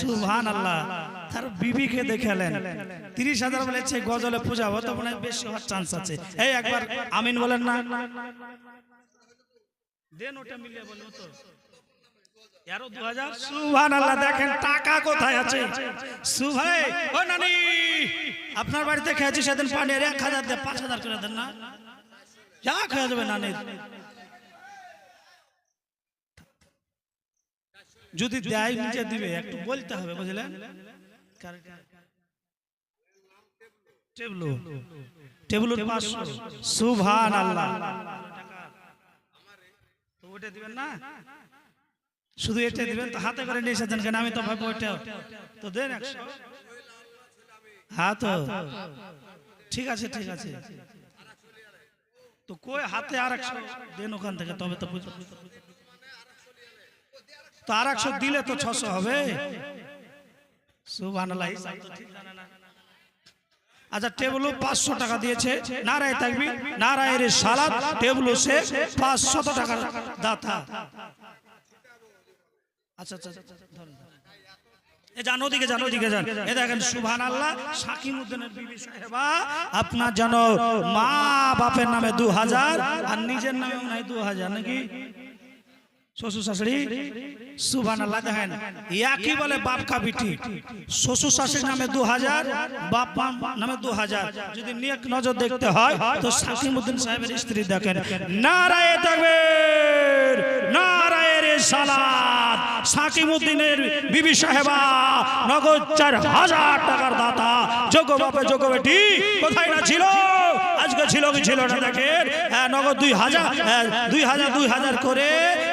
সুভান আল্লাহ তার বিবিকে দেখালেন তিরিশ হাজার বলেছে গজলে পূজা হতো মনে বেশি হওয়ার চান্স আছে। এই একবার আমিন বলেন না। দেন ওটা মিলিয়ে বলুন তো। এরো দু হাজার? সুভান আল্লাহ দেখেন টাকা কোথায় আছে। সুভাই ও নানি আপনার বাড়িতে খেয়েছি সেদিন পানির এক হাজার দিয়ে পাঁচ হাজার করে দেন না। যা খেয়ে যাবে নানি যদি দেয় নিজে দিবে একটু বলতে হবে বুঝলেন টেবলু। টেবলু। পাঁচশো। সুভান আল্লাহ ওটা দিবেন না? শুধু এটা দিবেন তো হাতে করে নিয়ে এসেছেন কেন? আমি তো ভাববো ওইটা তো দেন একশো। হ্যাঁ তো ঠিক আছে ঠিক আছে। তো কই হাতে আর একশো দেন ওখান থেকে তবে তো বুঝব তো আর একশো দিলে তো ছশো হবে। আচ্ছা টেবলু পাঁচশো টাকা দিয়েছে। নারায় থাকবি নারায়ের সালাদ টেবলু সে পাঁচশত টাকার দাতা। আচ্ছা আচ্ছা আচ্ছা, ধরুন। যান ওদিকে যান ওদিকে যান। এ দেখেন সুবহান আল্লাহ বিবি সাহেবা আপনার যেন মা বাপের নামে দু হাজার আর নিজের নামে দু হাজার নাকি? শ্বশুর শাশুড়ি সুবহান আল্লাহ দেখেন। একই বলে বাপ কা বিটি। শ্বশুর শাশুড়ি নামে দু হাজার বাপ নামে দু হাজার যদি নিয়ে নজর দেখতে হয়, তো শাকিমুদ্দিন সাহেবের স্ত্রী দেখেন। নারায় থাকবেন নারায়ের সালাদ সাকিমুদ্দিনের বিবি সাহেবা, নগদ চার হাজার টাকার দাতা। যোগ্য বাপে যোগ্য বেটি, কোথায় না ছিল? ছিল কি ছিল না দেখেন হ্যাঁ, নগদ দুই হাজার হ্যাঁ, দুই হাজার দুই হাজার করে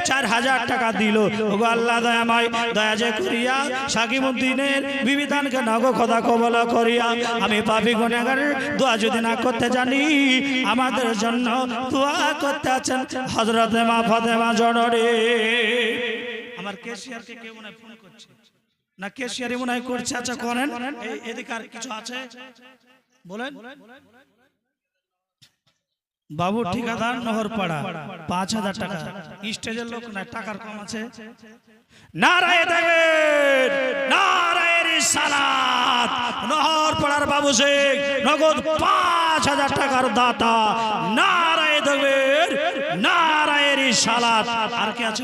চার হাজার টাকা দিল। ওগো আল্লাহ দয়াময় দয়া যে করিয়া সাকিমুদ্দিনের বিবিধানকে নগ খোদা কবল করিয়া আমি পাপি গুণাগার দোয়া যদি না করতে জানি আমাদের জন্য দোয়া করতে আছেন হজরত মা ফতেমা জনরে আমার কেশিয়ারকে কে মনে ফোন করছে? না কেশিয়ারি মনে করছে। আচ্ছা করেন। এদিকে আর কিছু আছে? বলেন। বাবু ঠিকাদার নহরপাড়া পাঁচ হাজার টাকা। স্টেজের লোক না টাকার কম আছে। নারায় দেবেন নারায়ের সালাত। নহরপাড়ার বাবু শেখ নগদ পাঁচ হাজার টাকার দাতা। নারায় দেবের নারায়ের সালাত। আর কে আছে?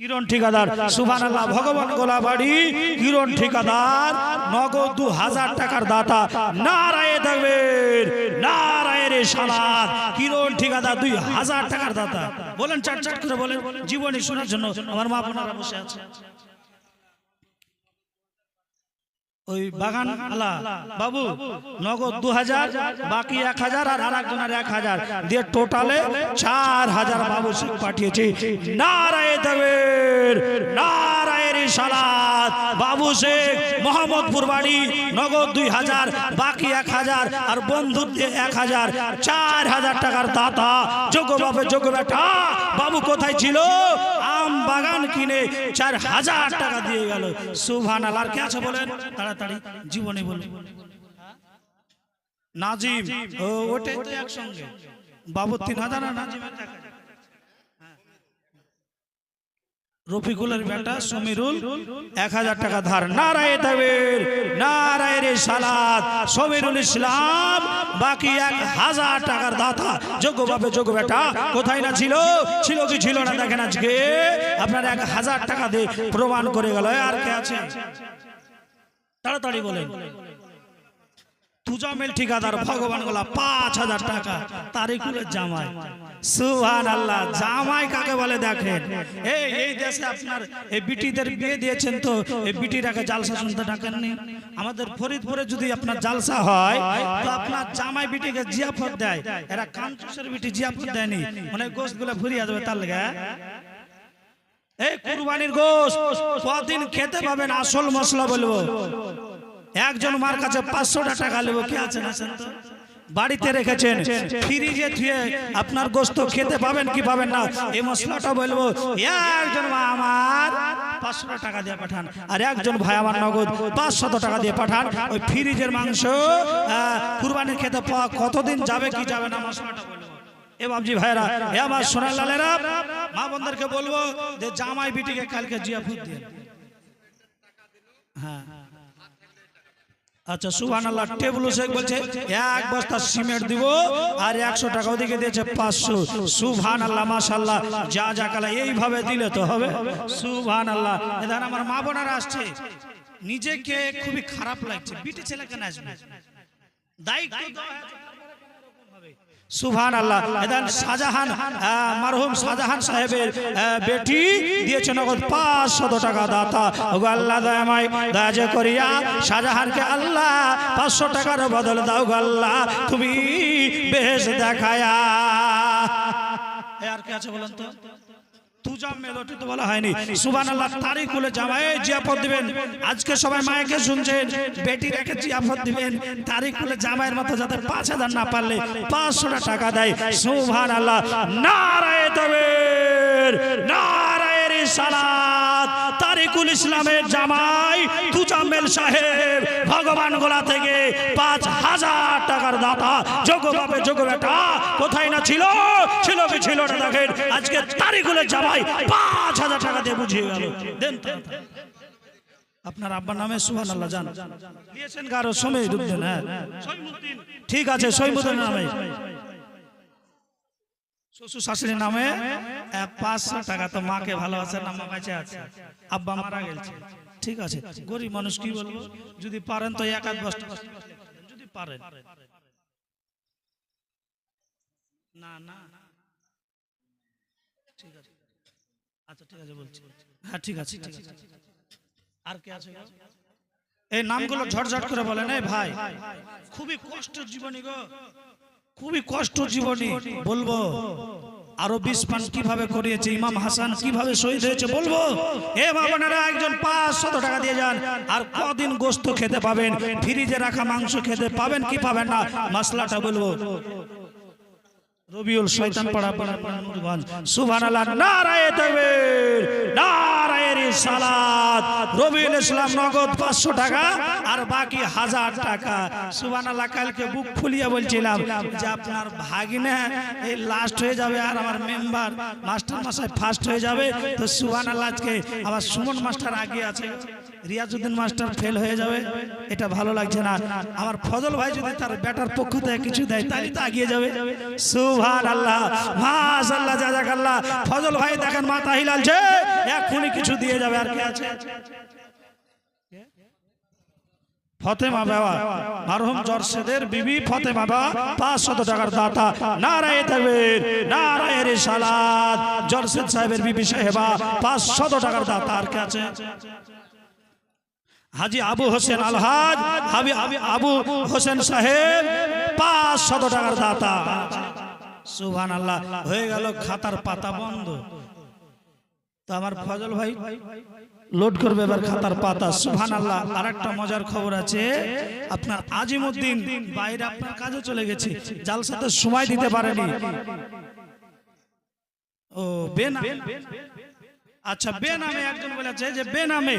কিরণ ঠিকাদার সুভান আল্লাহ ভগবান গোলাবাড়ি কিরণ ঠিকাদার, নগদ দু হাজার টাকার দাতা নারায় দেখবেন নারায়ের সালাদ কিরণ ঠিকাদার দুই হাজার টাকার দাতা। বলেন চার চার করে বলেন, জীবনে শোনার জন্য আমার মা বোনারা বসে আছে। ওই বাগান আলা। বাবু নগদ দু হাজার বাকি এক হাজার আর আরেকজনের এক হাজার দিয়ে টোটালে চার হাজার বাবু শেখ পাঠিয়েছে। নারায় দেবের নারায়ের সালাদ বাবু শেখ মোহাম্মদপুর বাড়ি নগদ দুই হাজার বাকি এক হাজার আর বন্ধুর দিয়ে এক হাজার চার হাজার টাকার দাতা। যোগ্য বাপে যোগ্য বেটা। বাবু কোথায় ছিল? বাগান কিনে চার হাজার টাকা দিয়ে গেল। সুভান আলার কে আছে বলেন? তাড়াতাড়ি, জীবনে বলে। নাজিম ওটাই তো একসঙ্গে। বাবু তিন হাজার নাজিমের টাকা? রফিকুলের বেটা সমীরুল এক হাজার টাকা ধার। নারায় দেবের নারায় রে সালাদ সমীরুল ইসলাম বাকি এক হাজার টাকার দাতা। যোগ্য বাপে যোগ্য বেটা। কোথায় না ছিল? ছিল কি ছিল না? দেখেন আজকে আপনার এক হাজার টাকা দিয়ে প্রমাণ করে গেল। আর কে আছে? তাড়াতাড়ি বলেন। তুজামেল ঠিকাদার ভগবান গোলা পাঁচ হাজার টাকা। তারিকুলের জামাই। সুহান আল্লাহ জামাই কাকে বলে দেখেন? এই এই দেশে আপনার এই বিটিদের বিয়ে দিয়েছেন তো, এই বিটিটাকে জালসা শুনতে ডাকেননি? আমাদের ফরিদপুরে যদি আপনার জালসা হয়, তো আপনার জামাই বিটিকে জিয়াফত দেয়। এরা কাঞ্চুসের বিটি জিয়াফত দেয়নি। মানে গোস্তগুলো ফুরিয়ে যাবে তার লেগে এই কুরবানির গোস্ত কদিন খেতে পাবেন, আসল মশলা বলব। একজন মার কাছে পাঁচশোটা টাকা নেব, কে আছেন বাড়িতে রেখেছেন, ফ্রিজে থুয়ে আপনার গোস্ত খেতে পাবেন কি পাবেন না? এই মশলাটা বলব একজন মা আমার পাঁচশো টাকা দিয়ে পাঠান, আর একজন ভাই আমার নগদ পাঁচশত টাকা দিয়ে পাঠান, ওই ফ্রিজের মাংস কুরবানির খেতে পাওয়া কতদিন যাবে কি যাবে না মশলাটা এ বাবজি ভাইরা এ আমার সোনার লালেরা, মা বোনদেরকে বলব যে জামাই বিটিকে কালকে জিয়াফত দিয়ে হ্যাঁ। আচ্ছা সুহান আল্লাহ টেবুল শেখ বলছে এক বস্তা সিমেন্ট দিব আর একশো টাকা ওদিকে দিয়েছে পাঁচশো। সুহান আল্লাহ মাসাল্লাহ যা যা কালা এইভাবে দিলে তো হবে। সুহান আল্লাহ এদান আমার মা বোনারা আসছে। নিজেকে খুবই খারাপ লাগছে। বিটি ছেলে কেন আসবে? দায়িত্ব। সুভান আল্লাহ শাহজাহান মারহুম শাহজাহান সাহেবের বেটি দিয়েছে নগদ টাকা দাতা। শাহজাহানকে আল্লাহ পাঁচশো টাকার বদল দাও গো আল্লাহ, তুমি বেশ দেখায়া। আর কে আছে বলেন তো? তুজাম মেলোটি তো বলা হয়নি। সুবান দিবেন। আজকে সবাই মায়েকে শুনছেন, বেটি রেখে জিয়াফত দিবেন। তারিখ হলে জামাইয়ের মতো যাতে পাঁচ হাজার না পারলে পাঁচশো টাকা দেয়। সুভান আল্লাহ নারায় তবে নারায়ের তারিকুল ইসলামের জামাই তুজাম্মেল সাহেব ভগবান গোলা থেকে পাঁচ হাজার টাকার দাতা যোগ বাপে যোগ বেটা, কোথায় না ছিল? ছিল কি ছিল না দেখেন? আজকে তারিকুলের জামাই পাঁচ হাজার টাকা দিয়ে বুঝিয়ে গেল। দেন আপনার আব্বার নামে সুহান আল্লাহ জান। দিয়েছেন কারও সময় হ্যাঁ। ঠিক আছে সৈমুদ্দিন নামে। শ্বশুর শাশুড়ির নামে আহ, পাঁচশো টাকা তো মাকে ভালোবাসে না মা বেঁচে আছে। আব্বা মারা গেছে। ঠিক আছে। গরিব মানুষ কি বলব? যদি পারেন তো এক আধ বস্তা। যদি পারেন। না না। ঠিক আছে। আচ্ছা ঠিক আছে বলছি। হ্যাঁ ঠিক আছে ঠিক আছে। আর কে আছে এই নামগুলো ঝটঝট করে বলেন। এই ভাই খুবই কষ্ট জীবনী গো। খুবই কষ্ট জীবনে। বলব আরও পান কীভাবে করিয়েছে ইমাম হাসান কীভাবে শহীদ হয়েছে বলব? এ বাবানারা একজন পাঁচশত টাকা দিয়ে যান আর কদিন গোস্ত খেতে পাবেন ফ্রিজে রাখা মাংস খেতে পাবেন কি পাবেন না? মশলাটা বলব রবিউল শয়তান পাড়া পাড়া নূরগঞ্জ সুবহানাল্লাহ নারায়ে তাকবীর নারায়ে রিসালাত রবিউল ইসলাম নগদ 500 টাকা আর বাকি হাজার টাকা। সুবহানাল্লাহ কালকে বুক ফুলিয়ে বলছিলাম যে আপনার ভাগিনা এই লাস্ট হয়ে যাবে আর আমার মেম্বার মাস্টার মশাই ফার্স্ট হয়ে যাবে। তো সুবহানাল্লাহ আজকে আমার সুমন মাস্টার আগে আছে। রিয়াজউদ্দিন মাস্টার ফেল হয়ে যাবে। এটা ভালো লাগছে না। আমার ফজল ভাই যদি তার ব্যাটার পক্ষ থেকে কিছু দেয় তাহলে তো আগিয়ে যাবে। সুভান আল্লাহ মাশাআল্লাহ জাযাকাল্লাহ ফজল ভাই, দেখেন মাথা হিলালছে এক্ষুনি কিছু দিয়ে যাবে, আর কি আছে? দাতা। নারায় জর্শেদ সাহেবের বিবি টাকার দাতা, আর হাজি আবু হোসেন আলহাজ আবু হোসেন সাহেব পাঁচ শত টাকার দাতা। সুবহান আল্লাহ হয়ে গেল খাতার পাতা বন্ধ। তো আমার ফজল ভাই লোড করবে এবার খাতার পাতা। সুভান আল্লাহ আর একটা মজার খবর আছে। আপনার আজিমুদ্দিন বাইরে আপনার কাজে চলে গেছে। জালসাতে সময় দিতে পারেনি। ও, বেনা। আচ্ছা বেনামে একজন বলেছে যে বেনামে।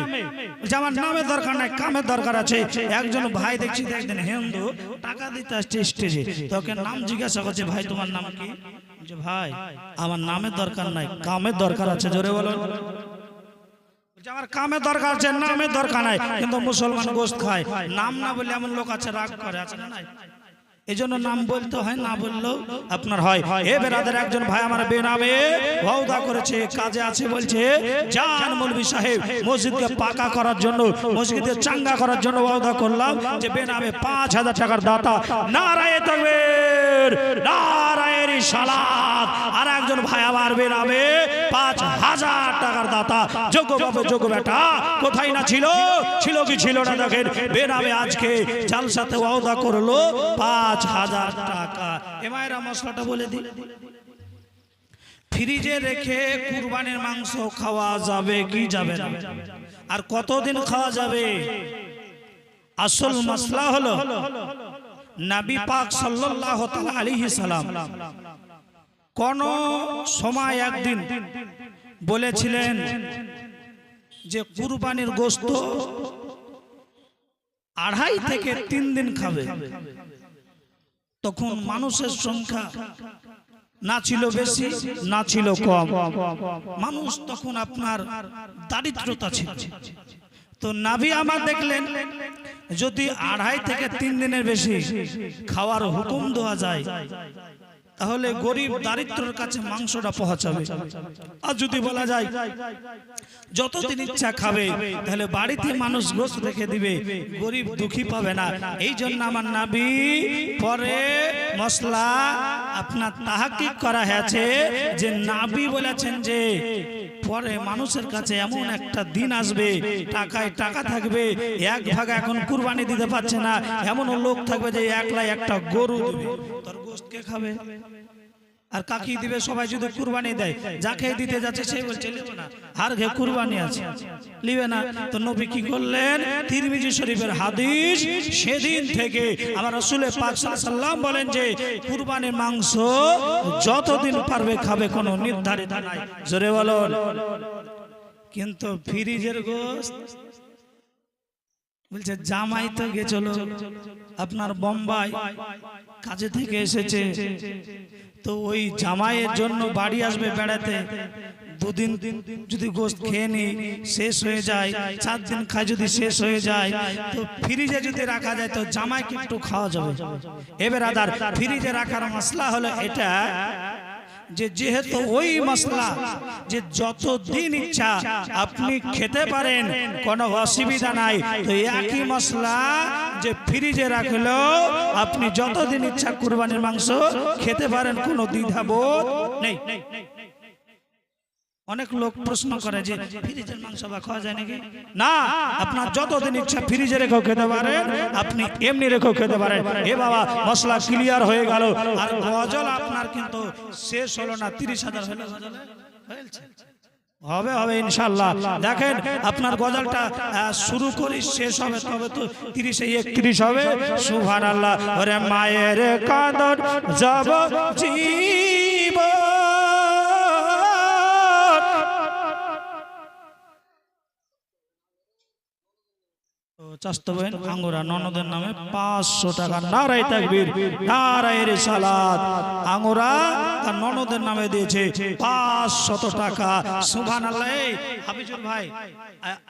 বলছে, আমার নামের দরকার নাই কামের দরকার আছে। একজন ভাই দেখছি একদিন হিন্দু টাকা দিতে আসছে স্টেজে। তোকে নাম জিজ্ঞাসা করছে ভাই তোমার নাম কি? যে ভাই আমার নামের দরকার নাই কামের দরকার আছে। জোরে বলো। আমার কামের দরকার আছে নামের দরকার নাই কিন্তু মুসলমান গোস্ত খায়। নাম না বলে এমন লোক আছে রাগ করে আছে না নাই? এই জন্য নাম বলতে হয় না বললেও আপনার হয়। এ বেরাদের একজন ভাই আমার বেনামে ওয়াদা করেছে কাজে আছে বলছে জান মৌলভী সাহেব মসজিদকে পাকা করার জন্য মসজিদে চাঙ্গা করার জন্য ওয়াদা করলাম যে বেনামে পাঁচ হাজার টাকার দাতা নারায় তকবীর নারায়ের সালাত আর একজন ভাই আমার বেনামে পাঁচ হাজার টাকার দাতা। যোগ্য বাবু যোগ্য বেটা কোথায় না ছিল? ছিল কি ছিল না দেখেন? বেনামে আজকে জালসাতে ওয়াদা করল পাঁচ হাজার টাকা। এমায়েরা মশলাটা বলে দিই ফ্রিজে রেখে কুরবানির মাংস খাওয়া যাবে, কি যাবে না? আর কতদিন খাওয়া যাবে? আসল মশলা হলো নবী পাক সাল্লাল্লাহু তাআলা আলাইহি সালাম। কোন সময় একদিন বলেছিলেন যে কুরবানির গোস্ত আড়াই থেকে তিন দিন খাবে। তখন মানুষের সংখ্যা না ছিল বেশি না ছিল কম। মানুষ তখন আপনার দারিদ্রতা ছিল। তো নাভি আমার দেখলেন যদি আড়াই থেকে তিন দিনের বেশি খাওয়ার হুকুম দেওয়া যায়। তাহলে গরিব দারিদ্রের কাছে মাংসটা পৌঁছাবে। আর যদি বলা যায় যতদিন ইচ্ছা খাবে, তাহলে বাড়িতে মানুষ গোস রেখে দিবে, গরিব দুঃখী পাবে না। এই জন্য আমার নাবি পরে মশলা আপনার তাহাকিক করা হয়েছে যে নাবি বলেছেন যে, পরে মানুষের কাছে এমন একটা দিন আসবে, টাকায় টাকা থাকবে, এক ভাগ এখন কুরবানি দিতে পারছে না এমন লোক থাকবে যে একলাই একটা গরু দেবে। গোস্ত কে খাবে? আর কাকি দিবে, সবাই যদি কুরবানি দেয় যাকে দিতে যাচ্ছে সে বলছে লিবে না আর ঘে কুরবানি আছে। লিবে না। তো নবী কি করলেন? তিরমিজি শরীফের হাদিস সেদিন থেকে আমার রসুলের পাক সাল্লাম বলেন যে, কুরবানির মাংস যতদিন পারবে খাবে, কোনো নির্ধারিত নাই। জোরে বলুন। কিন্তু ফ্রিজের গোস্ত বলছে, জামাই তো গেছিল আপনার বোম্বাই কাজে থেকে এসেছে। তো ওই জামাইয়ের জন্য বাড়ি আসবে বেড়াতে। দুদিন যদি গোস্ত খেয়ে নি শেষ হয়ে যায়। চার দিন খায় যদি শেষ হয়ে যায়, তো ফ্রিজে যদি রাখা যায়, তো জামাইকে একটু খাওয়া যাবে। এবার আদার ফ্রিজে রাখার মশলা হলো এটা যে যেহেতু ওই মশলা যে যতদিন ইচ্ছা আপনি খেতে পারেন কোনো অসুবিধা নাই। তো একই মশলা যে ফ্রিজে রাখলেও আপনি যতদিন ইচ্ছা কুরবানির মাংস খেতে পারেন কোনো দ্বিধাবোধ নেই। অনেক লোক প্রশ্ন করে যে, ফ্রিজের মাংস বা খাওয়া যায় নাকি? না, আপনার যতদিন ইচ্ছা ফ্রিজে রেখেও খেতে পারেন, আপনি এমনি রেখেও খেতে পারেন। এ বাবা, মশলা ক্লিয়ার হয়ে গেল। আর গজল আপনার কিন্তু শেষ হলো না, তিরিশ হাজার হলো। হবে হবে ইনশাল্লাহ দেখেন, আপনার গজলটা শুরু করি, শেষ হবে, তবে তো তিরিশে একত্রিশ হবে। সুভান আল্লাহ মায়ের কাঁদন যাব চাস্তবেন আঙ্গুরা ননদের নামে পাঁচশো টাকা নারাই তাকবীর নারাই রে সালাদ আঙ্গুরা তার ননদের নামে দিয়েছে পাঁচশত টাকা। সুভান আল্লাহ হাফিজুর ভাই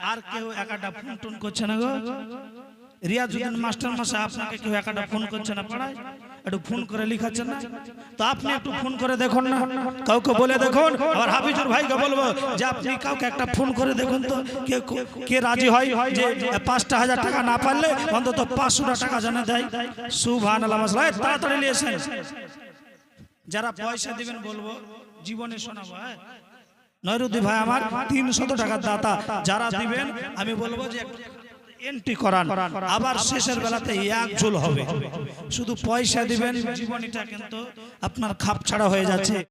আর কেউ একাটা ফোন টোন করছে না গো? রিয়াজুদ্দিন মাস্টার মাসে আপনাকে কেউ একাটা ফোন করছে না? পাড়ায়? একটু ফোন করে লিখাচ্ছেন না? তো আপনি একটু ফোন করে দেখুন না। কাউকে বলে দেখুন। আবার হাফিজুর ভাইকে বলব যে আপনি কাউকে একটা ফোন করে দেখুন তো। কে কে রাজি হয় যে পাঁচটা হাজার টাকা না পারলে অন্তত পাঁচশোটা টাকা জানা দেয়। সুভান তাড়াতাড়ি নিয়েছেন যারা পয়সা দিবেন বলব জীবনে শোনাবো হ্যাঁ? নৈরুদ্দি ভাই আমার তিনশত টাকার দাতা। যারা দিবেন আমি বলব যে এন্ট্রি করান আবার শেষের বেলাতে এক ঝোল হবে। শুধু পয়সা দিবেন জীবনীটা কিন্তু আপনার খাপ ছাড়া হয়ে যাচ্ছে।